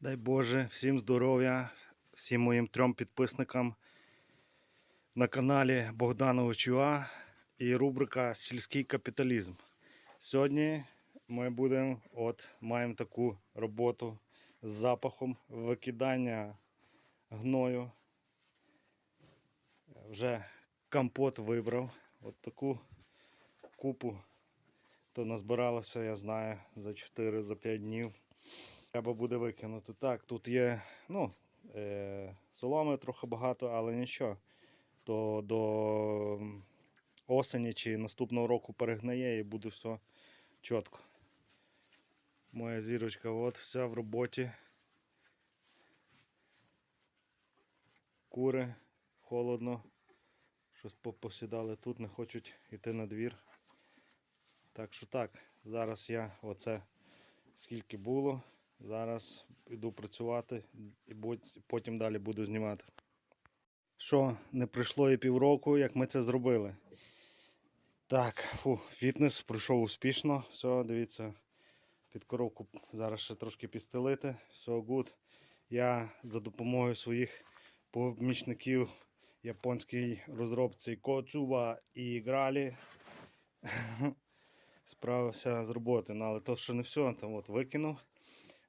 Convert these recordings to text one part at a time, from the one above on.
Дай Боже, всім здоров'я, всім моїм трьом підписникам на каналі Богдана Очуа і рубрика Сільський капіталізм. Сьогодні ми будемо, от, маємо таку роботу з запахом викидання гною. Вже компот вибрав. От таку купу. То назбиралося, я знаю, за 4-5 днів. Треба буде викинути. Так, тут є ну, е, соломи трохи багато, але нічого. То до осені чи наступного року перегнає і буде все чітко. Моя зірочка от вся в роботі. Кури, холодно. Щось посідали тут, не хочуть йти на двір. Так що так, зараз я оце скільки було. Зараз йду працювати і потім далі буду знімати. Що, не пройшло і півроку, як ми це зробили. Так, фу, фітнес пройшов успішно. Все, дивіться, під коробку зараз ще трошки підстелити. Все гуд. Я за допомогою своїх помічників японській розробці Коцуба і Гралі справився з роботи. Ну, але то ще не все, там от викинув.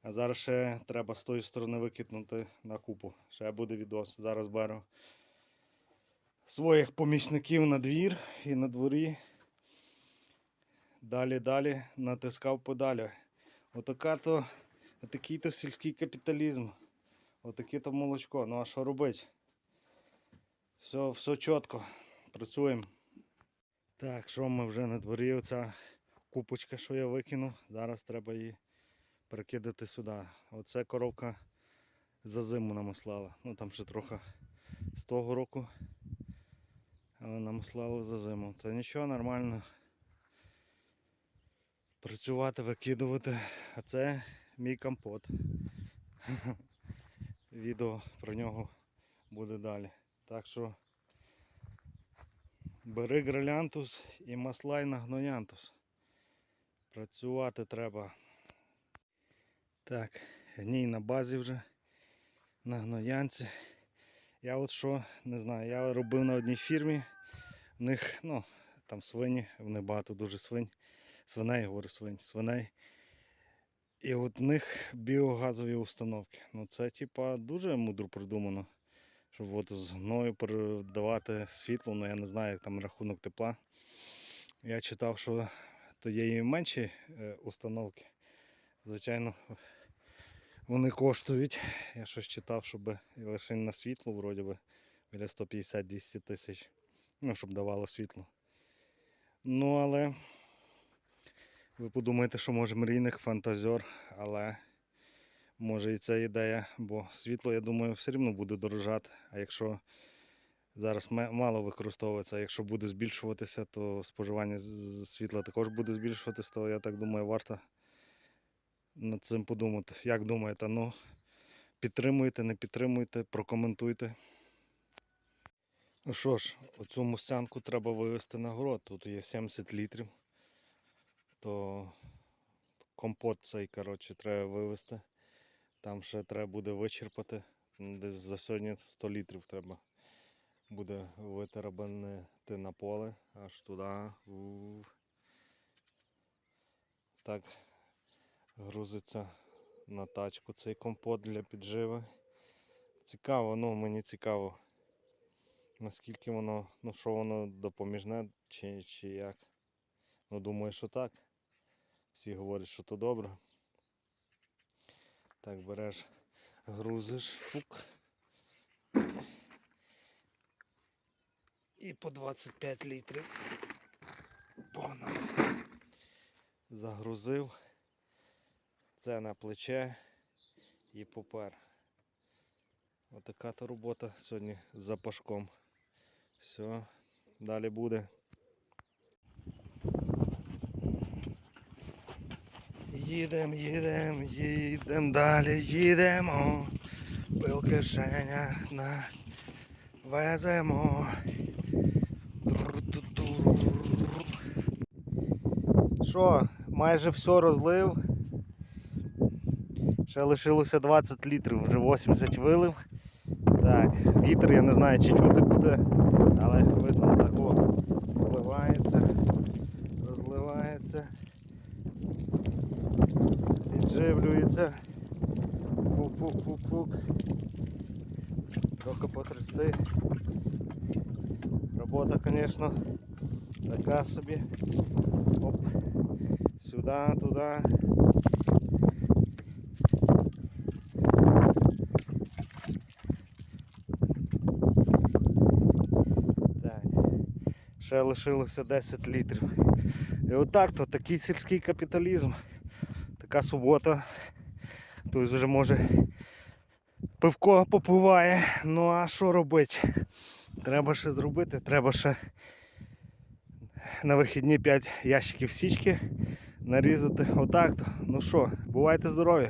А зараз ще треба з тої сторони викинути на купу. Ще буде відос. Зараз беру своїх помічників на двір і на дворі. Далі, далі натискав подалі. Отака то, отакий то сільський капіталізм. Отаке то молочко. Ну а що робити? Все, все чітко. Працюємо. Так, що ми вже на дворі? Оця купочка, що я викинув. Зараз треба її перекидати сюди. Оце коровка за зиму намаслала. Ну там ще трохи з того року. Але намаслали за зиму. Це нічого нормально. Працювати, викидувати. А це мій компот. Відео про нього буде далі. Так що бери грилянтус і маслай на гноянтус. Працювати треба. Так, гній на базі вже на гноянці. Я от що, не знаю, я робив на одній фірмі. В них, ну, там свині, в них багато дуже свинь. Свиней, говорю, свинь, свиней. І от в них біогазові установки. Ну це типа дуже мудро придумано. Щоб от з гною передавати світло, ну я не знаю, як там рахунок тепла. Я читав, що то є і менші е, установки. Звичайно, вони коштують. Я щось читав, щоб лише на світло вроді би біля 150-200 тисяч. Ну, щоб давало світло. Ну, але ви подумаєте, що може мрійник, фантазер, але може і це ідея, бо світло, я думаю, все рівно буде дорожати. А якщо зараз мало використовується, а якщо буде збільшуватися, то споживання світла також буде збільшуватися, то я так думаю, варто над цим подумати. Як думаєте? Ну, підтримуйте, не підтримуйте, прокоментуйте. Ну що ж, оцю мусянку треба вивезти на город. Тут є 70 літрів. То компот цей, коротше, треба вивезти. Там ще треба буде вичерпати. Десь за сьогодні 100 літрів треба буде витарабанити на поле аж туди. Так грузиться на тачку цей компот для підживи. Цікаво, ну мені цікаво, наскільки воно, ну що воно допоміжне чи, чи як. Ну думаю, що так. Всі говорять, що то добре. Так, береш, грузиш, фук. І по 25 літрів. Погнали. Загрузив. Це на плече і попер. Отака то робота сьогодні з запашком. Все, далі буде. Їдем, їдем, їдем далі, їдемо. Пил кишенях на веземо. Що, майже все розлив. Ще лишилося 20 літрів, вже 80 вилив. Так, вітер, я не знаю, чи чути буде, але видно так о, вливається, розливається, підживлюється. Пук-пук-пук-пук. Трохи потрясти. Робота, звісно, така собі. Оп. Сюди, туди. Так. Ще лишилося 10 літрів. І отак то такий сільський капіталізм. Така субота. Хтось вже може пивко попиває. Ну а що робити? Треба ще зробити, треба ще на вихідні 5 ящиків січки нарізати. Отак то. Ну що, бувайте здорові!